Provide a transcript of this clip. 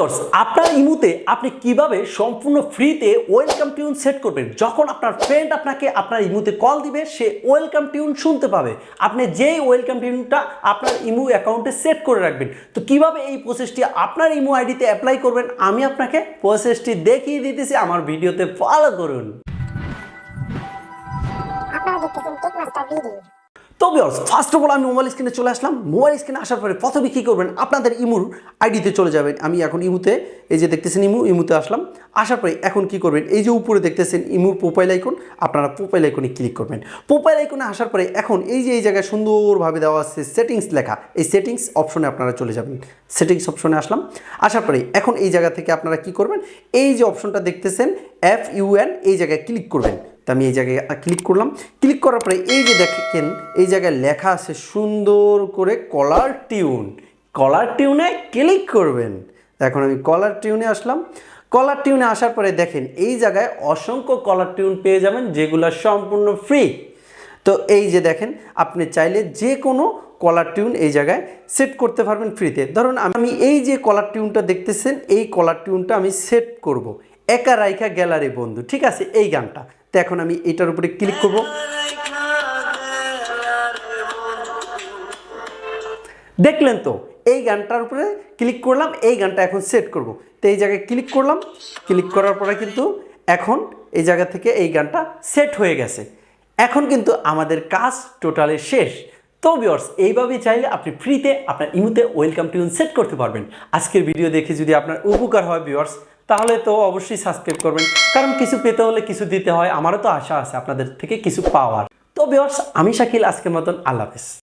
Viewers, আপনার ইমুতে আপনি কীভাবে সম্পূর্ণ ফ্রিতে ওয়েলকাম টিউন সেট করবেন? যখন আপনার ফ্রেন্ড আপনাকে আপনার ইমুতে কল দিবে, সে ওয়েলকাম টিউন শুনতে পাবে। আপনি যেই ওয়েলকাম টিউনটা আপনার ইমু অ্যাকাউন্টে সেট করে রাখবেন। তো কীভাবে এই প্রসেসটি আপনার ইমু আইডিতে অ্যাপ্লাই করবেন, আমি আপনাকে প্রসেসটি দেখিয়ে দিতেছি। আমার ভিডিওতে ফলো করুন। আপনারা দেখতেছেন টেক মাস্টার ভিডিও তো বিয়ার্স ফার্স্ট অফ অল আমি মোবাইল স্ক্রিনে চলে আসলাম। মোবাইল স্ক্রিনে আসার পরে প্রথমে কী করবেন? আপনাদের ইমুর আইডিতে চলে যাবেন। আমি এখন ইমুতে, এই যে দেখতেছেন ইমু, ইমুতে আসলাম। আসার পরে এখন কি করবেন? এই যে উপরে দেখতেছেন ইমুর প্রোফাইল আইকন আপনারা প্রোফাইল আইকনে ক্লিক করবেন। প্রোফাইল আইকনে আসার পরে এখন এই যে এই জায়গায় সুন্দরভাবে দেওয়া আছে সেটিংস লেখা, এই সেটিংস অপশনে আপনারা চলে যাবেন। সেটিংস অপশনে আসলাম। আসার পরে এখন এই জায়গা থেকে আপনারা কি করবেন? এই যে অপশনটা দেখতেছেন এফ ইউএন এই জায়গায় ক্লিক করবেন। আমি এই জায়গায় ক্লিক করলাম। ক্লিক করার পরে এই যে দেখেন, এই জায়গায় লেখা আছে সুন্দর করে কলার টিউন কলার টিউনে ক্লিক করবেন। এখন আমি কলার টিউনে আসলাম। কলার টিউনে আসার পরে দেখেন, এই জায়গায় অসংখ্য কলার টিউন পেয়ে যাবেন, যেগুলো সম্পূর্ণ ফ্রি তো এই যে দেখেন, আপনি চাইলে যে কোনো কলার টিউন এই জায়গায় সেট করতে পারবেন ফ্রিতে ধরুন, আমি এই যে কলার টিউনটা দেখতেছেন, এই কলার টিউনটা আমি সেট করব। একা রাইখা গ্যালারি বন্ধু, ঠিক আছে? এই গানটা। তো এখন আমি এটার উপরে ক্লিক করব। দেখলেন তো, এই গানটার উপরে ক্লিক করলাম, এই গানটা এখন সেট করব। তো এই জায়গায় ক্লিক করলাম ক্লিক করার পরে কিন্তু এখন এই জায়গা থেকে এই গানটা সেট হয়ে গেছে। এখন কিন্তু আমাদের কাজ টোটালি শেষ। তো বিয়ার্স এইভাবেই চাইলে আপনি ফ্রিতে আপনার ইমুতে ওয়েলকাম টিউন সেট করতে পারবেন। আজকের ভিডিও দেখে যদি আপনার উপকার হয় বিয়ার্স তাহলে তো অবশ্যই সাবস্ক্রাইব করবেন। কারণ কিছু পেতে হলে কিছু দিতে হয়, আমারও তো আশা আছে আপনাদের থেকে কিছু পাওয়ার। তো বেশ আমি শাকিল, আজকের মতন। আল্লাহ হাফেজ।